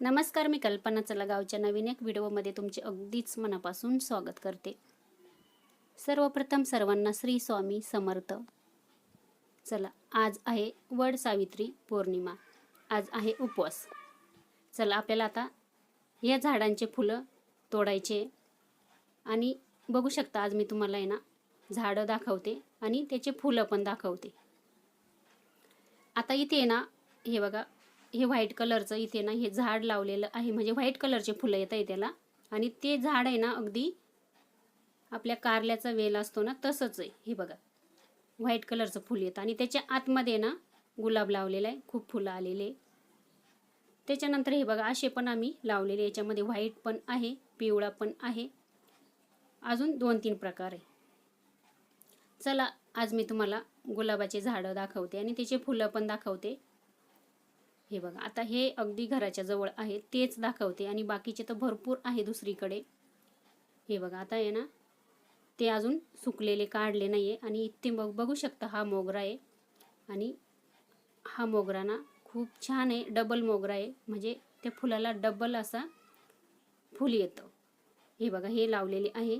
नमस्कार मी कल्पना चला गावच्या नवीन एक व्हिडिओमध्ये तुमचे अगदीच मनापासून स्वागत करते. सर्वप्रथम सर्वांना श्री स्वामी समर्थ. चला आज आहे वड सावित्री पौर्णिमा. आज आहे उपवास. चला आपल्याला आता या झाडांचे फुलं तोडायचे आणि बघू शकता आज मी तुम्हाला आहे ना झाडं दाखवते आणि त्याचे फुलं पण दाखवते. आता इथे ना हे बघा हे व्हाईट कलरचं इथे ना हे झाड लावलेलं आहे. म्हणजे व्हाईट कलरचे फुलं येत आहे त्याला. आणि ते झाड आहे ना अगदी आपल्या कारल्याचा वेल असतो ना तसंच आहे. हे बघा. व्हाईट कलरचं फुल येतं. आणि त्याच्या आतमध्ये ना गुलाब लावलेला आहे. खूप फुलं आलेले. त्याच्यानंतर हे बघा असे पण आम्ही लावलेले. याच्यामध्ये व्हाईट पण आहे पिवळा पण आहे. अजून दोन तीन प्रकार आहे. चला आज मी तुम्हाला गुलाबाचे झाडं दाखवते आणि त्याचे फुलं पण दाखवते. हे बघा आता हे अगदी घराच्या जवळ आहे तेच दाखवते. आणि बाकीचे तर भरपूर आहे दुसरीकडे. हे बघा आता आहे ना ते अजून सुकलेले काढले नाही आहे आणि इथे बघ बघू शकता हा मोगरा आहे. आणि हा मोगरा ना खूप छान आहे डबल मोगरा आहे. म्हणजे त्या फुलाला डबल असा फुल येतं. हे बघा हे लावलेले आहे.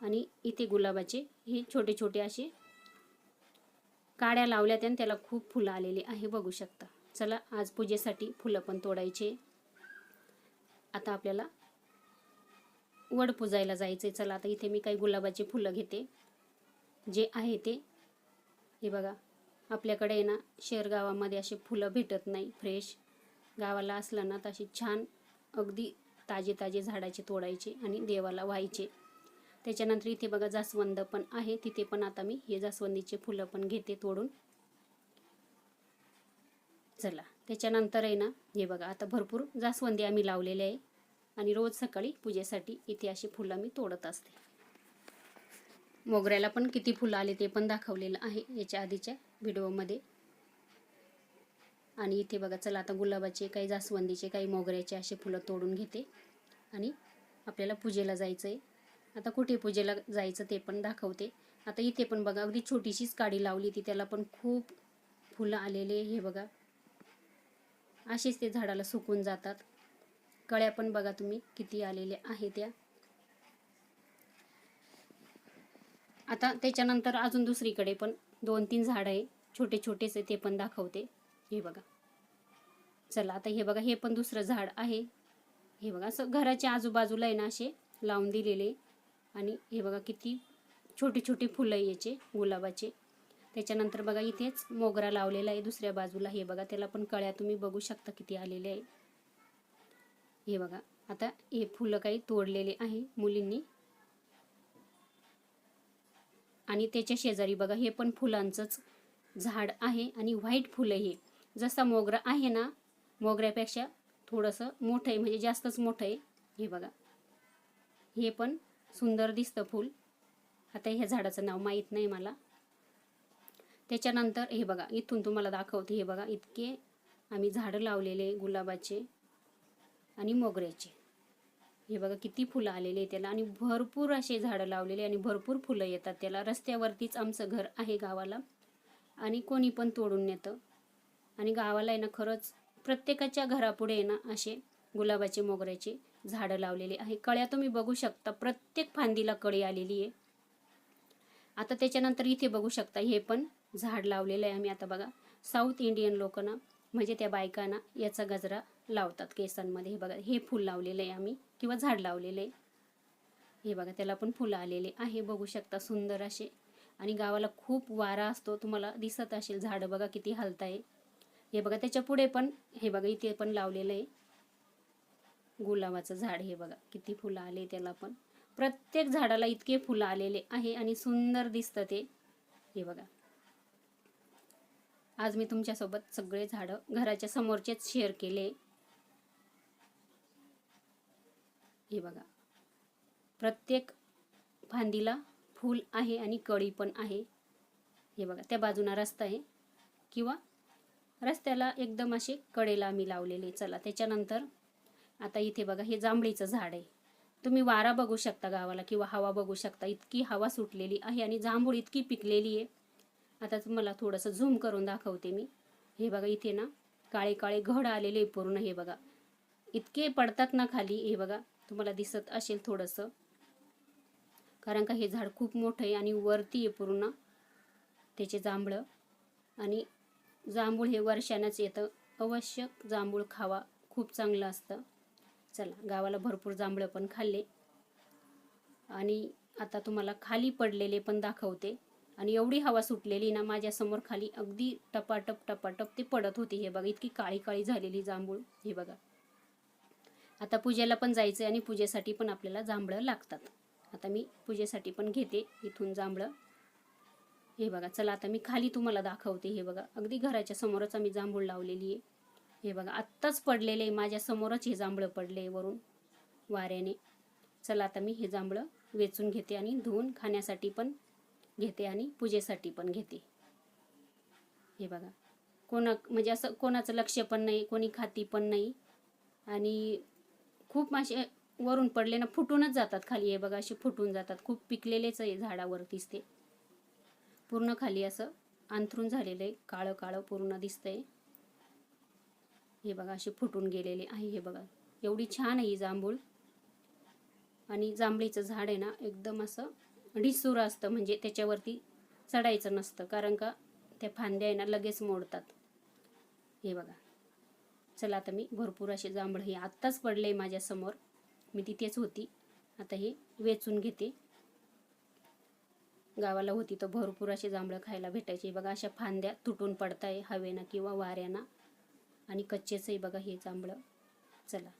आणि इथे गुलाबाचे हे छोटे छोटे असे काड्या लावल्यात आणि त्याला खूप फुलं आलेली आहे बघू शकता. चला आज पूजेसाठी फुलं पण तोडायचे. आता आपल्याला वड पुजायला जायचे चला आता इथे मी काही गुलाबाची फुलं घेते. जे आहे ते. हे बघा आपल्याकडे आहे ना शहर गावामध्ये असे फुलं भेटत नाही फ्रेश गावाला असलं ना तशी छान अगदी ताजे ताजे झाडाचे तोडायचे आणि देवाला व्हायचे. त्याच्यानंतर इथे बघा जास्वंद पण आहे. तिथे पण आता मी हे जास्वंदीचे फुलं पण घेते तोडून. चला. त्याच्यानंतर आहे ना हे बघा आता भरपूर जास्वंदी आम्ही लावलेले आहे. आणि रोज सकाळी पूजेसाठी इथे अशी फुलं मी तोडत असते. मोगऱ्याला पण किती फुलं आले ते पण दाखवलेलं आहे याच्या आधीच्या व्हिडिओमध्ये. आणि इथे बघा चला आता गुलाबाचे काही जास्वंदीचे काही मोगऱ्याचे असे फुलं तोडून घेते. आणि आपल्याला पूजेला जायचं आहे आता कुठे पूजेला जायचं ते पण दाखवते. आता इथे पण बघा अगदी छोटीशीच काडी लावली ती त्याला पण खूप फुलं आलेले हे बघा. असेच ते झाडाला सुकून जातात. कळ्या पण बघा तुम्ही किती आलेल्या आहे त्या. आता त्याच्यानंतर अजून दुसरीकडे पण दोन तीन झाड आहे. छोटे छोटेच आहे ते पण दाखवते. हे बघा. चला आता हे बघा हे पण दुसरं झाड आहे. हे बघा असं घराच्या आजूबाजूला आहे ना असे लावून दिलेले. आणि हे बघा किती छोटे छोटे फुलं याचे गुलाबाचे. त्याच्यानंतर बघा इथेच मोगरा लावलेला आहे दुसऱ्या बाजूला. हे बघा त्याला पण कळ्या तुम्ही बघू शकता किती आलेले आहे हे बघा आता हे फुलं काही तोडलेले आहे मुलींनी. आणि त्याच्या शेजारी बघा हे पण फुलांचंच झाड आहे आणि व्हाईट फुलं हे जसा मोगरा आहे ना मोगऱ्यापेक्षा थोडंसं मोठं आहे म्हणजे जास्तच मोठं आहे. हे बघा हे पण सुंदर दिसतं फूल. आता ह्या झाडाचं नाव माहीत नाही मला. त्याच्यानंतर हे बघा इथून तुम्हाला दाखवते हे बघा इतके आम्ही झाडं लावलेले गुलाबाचे आणि मोगऱ्याचे. हे बघा किती फुलं आलेले आहे त्याला. आणि भरपूर असे झाडं लावलेले आणि भरपूर फुलं येतात त्याला. रस्त्यावरतीच आमचं घर आहे गावाला. आणि कोणी पण तोडून नेतं. आणि गावाला आहे ना खरंच प्रत्येकाच्या घरापुढे आहे ना असे गुलाबाचे मोगऱ्याचे झाडं लावलेले आहे. कळ्या तुम्ही बघू शकता. प्रत्येक फांदीला कळी आलेली आहे. आता त्याच्यानंतर इथे बघू शकता हे पण झाड लावलेलं आहे आम्ही आता बघा. साऊथ इंडियन लोकांना म्हणजे त्या बायकांना याचा गजरा लावतात केसांमध्ये. हे बघा हे फूल लावलेलं आहे आम्ही किंवा झाड लावलेलं आहे. हे बघा त्याला पण फुलं आलेले आहे. बघू शकता सुंदर असे. आणि गावाला खूप वारा असतो तुम्हाला दिसत असेल झाडं बघा किती हलत आहे हे बघा त्याच्या पुढे पण हे बघा इथे पण लावलेलं आहे. गुलाबाचं झाड हे बघा किती फुलं आले त्याला पण. प्रत्येक झाडाला इतके फुलं आलेले आहे आणि सुंदर दिसतं ते. हे बघा. आज मी तुमच्यासोबत सगळे झाडं घराच्या समोरचेच शेअर केले. हे बघा. प्रत्येक फांदीला फूल आहे आणि कळी पण आहे. हे बघा त्या बाजूला रस्ता आहे. किंवा रस्त्याला एकदम असे कडेला आम्ही लावलेले. चला त्याच्यानंतर आता इथे बघा हे जांभळीचं झाड आहे. तुम्ही वारा बघू शकता गावाला किंवा हवा बघू शकता. इतकी हवा सुटलेली आहे आणि जांभूळ इतकी पिकलेली आहे. आता तुम्हाला थोडंसं झूम करून दाखवते मी. हे बघा इथे ना काळे काळे घड आलेले पूर्ण हे बघा. इतके पडतात ना खाली हे बघा. तुम्हाला दिसत असेल थोडंसं. कारण का हे झाड खूप मोठं आहे आणि वरती आहे पूर्ण. त्याचे जांभळं. आणि जांभूळ हे वर्षानंच येतं. अवश्य जांभूळ खावा. खूप चांगलं असतं. चला गावाला भरपूर जांभळं पण खाल्ले. आणि आता तुम्हाला खाली पडलेले पण दाखवते. आणि एवढी हवा सुटलेली ना माझ्यासमोर खाली अगदी टपाटप टपाटप ते पडत होती हे बघा. इतकी काळी काळी झालेली जांभूळ हे बघा. आता पूजेला पण जायचं आहे आणि पूजेसाठी पण आपल्याला जांभळं लागतात. आता मी पूजेसाठी पण घेते इथून जांभळं. हे बघा चला आता मी खाली तुम्हाला दाखवते हे बघा. अगदी घराच्या समोरच आम्ही जांभूळ लावलेली आहे. हे बघा आत्ताच पडलेले आहे. माझ्यासमोरच हे जांभळं पडले वरून वाऱ्याने. चला आता मी हे जांभळं वेचून घेते आणि धुवून खाण्यासाठी पण घेते आणि पूजेसाठी पण घेते. हे बघा. कोणा म्हणजे असं कोणाचं लक्ष पण नाही कोणी खाती पण नाही. आणि खूप मासे वरून पडले ना फुटूनच जातात खाली. हे बघा असे फुटून जातात. खूप पिकलेलेच आहे झाडावर दिसते पूर्ण खाली असं अंथरून झालेलं आहे. काळं काळं पूर्ण दिसतंय. हे बघा असे फुटून गेलेले आहे. हे बघा. एवढी छान आहे ही जांभूळ. आणि जांभळीचं झाड आहे ना एकदम असं ढिसूर असतं म्हणजे त्याच्यावरती चढायचं नसतं कारण का त्या फांद्या आहे ना लगेच मोडतात. हे बघा. चला आता मी भरपूर असे जांभळ हे आत्ताच पडले माझ्यासमोर मी तिथेच होती. आता हे वेचून घेते. गावाला होती तर भरपूर असे जांभळं खायला भेटायचे. बघा अशा फांद्या तुटून पडताय हवेनं किंवा वाऱ्यानं. आणि कच्चेचंही बघा हे जांभळं. चला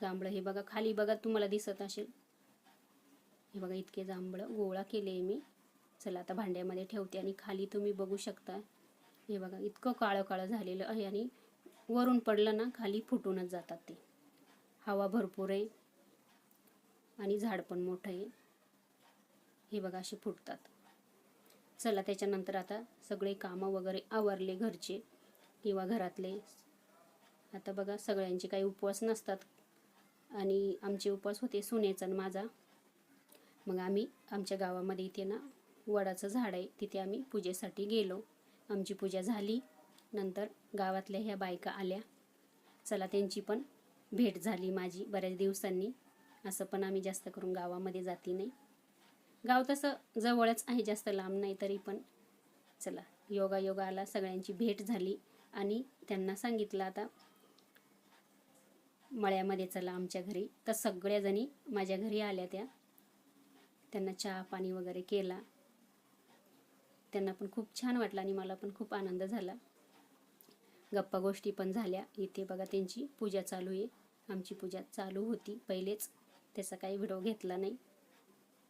जांभळं हे बघा खाली बघा तुम्हाला दिसत असेल. हे बघा इतके जांभळं गोळा केले आहे मी. चला आता भांड्यामध्ये ठेवते आणि खाली तुम्ही बघू शकता हे बघा इतकं काळं काळं झालेलं आहे आणि वरून पडलं ना खाली फुटूनच जातात ते. हवा भरपूर आहे आणि झाड पण मोठं आहे. हे बघा असे फुटतात. चला त्याच्यानंतर आता सगळे कामं वगैरे आवरले घरचे किंवा घरातले. आता बघा सगळ्यांचे काही उपवास नसतात. आणि आमचे उपवास होते सुनेचा आणि माझा. मग आम्ही आमच्या गावामध्ये इथे ना वडाचं झाड आहे तिथे आम्ही पूजेसाठी गेलो. आमची पूजा झाली. नंतर गावातल्या ह्या बायका आल्या. चला त्यांची पण भेट झाली माझी बऱ्याच दिवसांनी. असं पण आम्ही जास्त करून गावामध्ये जाती नाही. गाव तसं जवळच आहे जास्त लांब नाही तरी पण चला योगा योगा आला सगळ्यांची भेट झाली. आणि त्यांना सांगितलं आता मळ्यामध्ये चला आमच्या घरी. तर सगळ्याजणी माझ्या घरी आल्या त्या. त्यांना चहा पाणी वगैरे केला. त्यांना पण खूप छान वाटलं आणि मला पण खूप आनंद झाला. गप्पा गोष्टी पण झाल्या. इथे बघा त्यांची पूजा चालू आहे. आमची पूजा चालू होती पहिलेच. त्याचा काही व्हिडिओ घेतला नाही.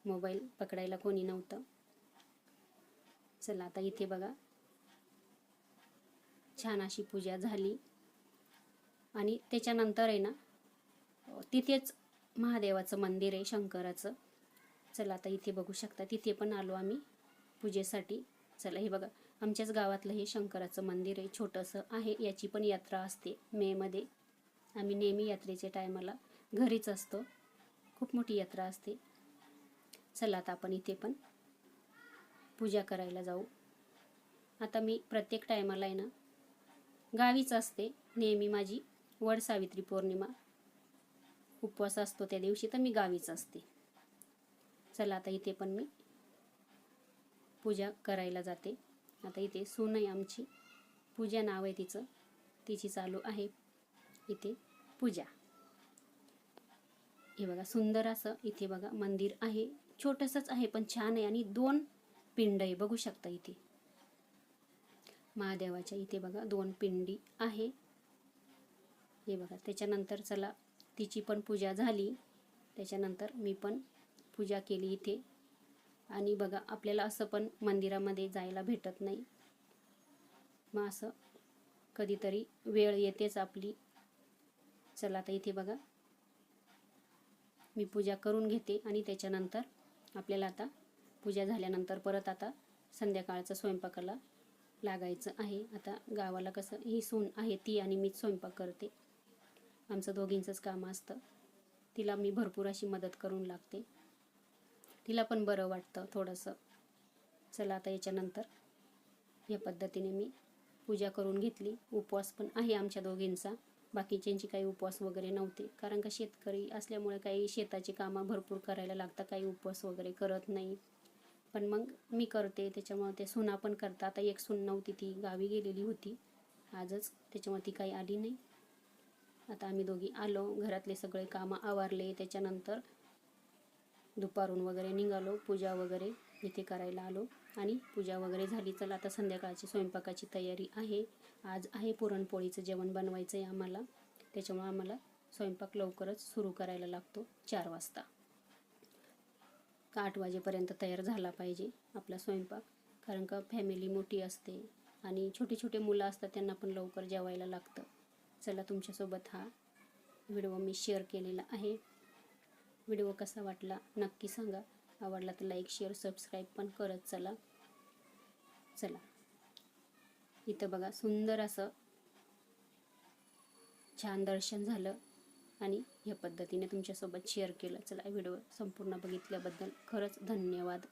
मोबाईल पकडायला कोणी नव्हतं. चला आता इथे बघा. छान अशी पूजा झाली. आणि त्याच्यानंतर आहे ना तिथेच महादेवाचं मंदिर आहे शंकराचं. चला आता इथे बघू शकता. तिथे पण आलो आम्ही पूजेसाठी. चला हे बघा. आमच्याच गावातलं हे शंकराचं मंदिर आहे. छोटंसं आहे. याची पण यात्रा असते मेमध्ये आम्ही नेहमी यात्रेच्या टायमाला घरीच असतो. खूप मोठी यात्रा असते. चला आता आपण इथे पण पूजा करायला जाऊ. आता मी प्रत्येक टायमाला आहे ना गावीच असते नेहमी माझी. वड सावित्री पौर्णिमा. उपवास असतो त्या दिवशी तर मी गावीच असते. चला आता इथे पण मी पूजा करायला जाते. आता इथे सून आहे आमची. पूजा नाव आहे तिचं. तिची चालू आहे इथे पूजा. हे बघा सुंदर असं इथे बघा मंदिर आहे. छोटंसंच आहे पण छान आहे. आणि दोन पिंड आहे. बघू शकता इथे. महादेवाच्या इथे बघा दोन पिंडी आहे. हे बघा त्याच्यानंतर चला तिची पण पूजा झाली. त्याच्यानंतर मी पण पूजा केली इथे. आणि बघा आपल्याला असं पण मंदिरामध्ये जायला भेटत नाही. मग असं कधीतरी वेळ येतेच आपली. चला आता इथे बघा. मी पूजा करून घेते आणि त्याच्यानंतर आपल्याला आता पूजा झाल्यानंतर परत आता संध्याकाळचं स्वयंपाकाला लागायचं आहे. आता गावाला कसं ही सून आहे ती आणि मीच स्वयंपाक करते. आमचं दोघींचंच काम असतं. तिला मी भरपूर अशी मदत करून लागते. तिला पण बरं वाटतं थोडंसं. चला आता याच्यानंतर. या पद्धतीने मी पूजा करून घेतली. उपवास पण आहे आमच्या दोघींचा. बाकीच्यांची काही उपवास वगैरे नव्हते. कारण का शेतकरी असल्यामुळे काही शेताची कामं भरपूर करायला लागतात. काही उपवास वगैरे करत नाही. पण मग मी करते. त्याच्यामुळे ते सुना पण करतात. आता एक सून नव्हती ती गावी गेलेली होती. आजच त्याच्यामुळे ती काही आली नाही. आता आम्ही दोघी आलो. घरातले सगळे कामं आवारले. त्याच्यानंतर दुपारून वगैरे निघालो पूजा वगैरे इथे करायला आलो. आणि पूजा वगैरे झाली चला आता संध्याकाळची स्वयंपाकाची तयारी आहे. आज आहे पुरणपोळीचं जेवण बनवायचं आहे आम्हाला. त्याच्यामुळे आम्हाला स्वयंपाक लवकरच सुरू करायला लागतो चार वाजता. का आठ वाजेपर्यंत तयार झाला पाहिजे आपला स्वयंपाक. कारण का फॅमिली मोठी असते आणि छोटे छोटे मुलं असतात त्यांना पण लवकर जेवायला लागतं. चला तुमच्यासोबत हा व्हिडिओ मी शेअर केलेला आहे. व्हिडिओ कसा वाटला नक्की सांगा. आवडला तर लाईक शेअर सबस्क्राईब पण करत चला. चला. इथं बघा सुंदर असं छान दर्शन झालं आणि या पद्धतीने तुमच्यासोबत शेअर केलं. चला व्हिडिओ संपूर्ण बघितल्याबद्दल खरंच धन्यवाद.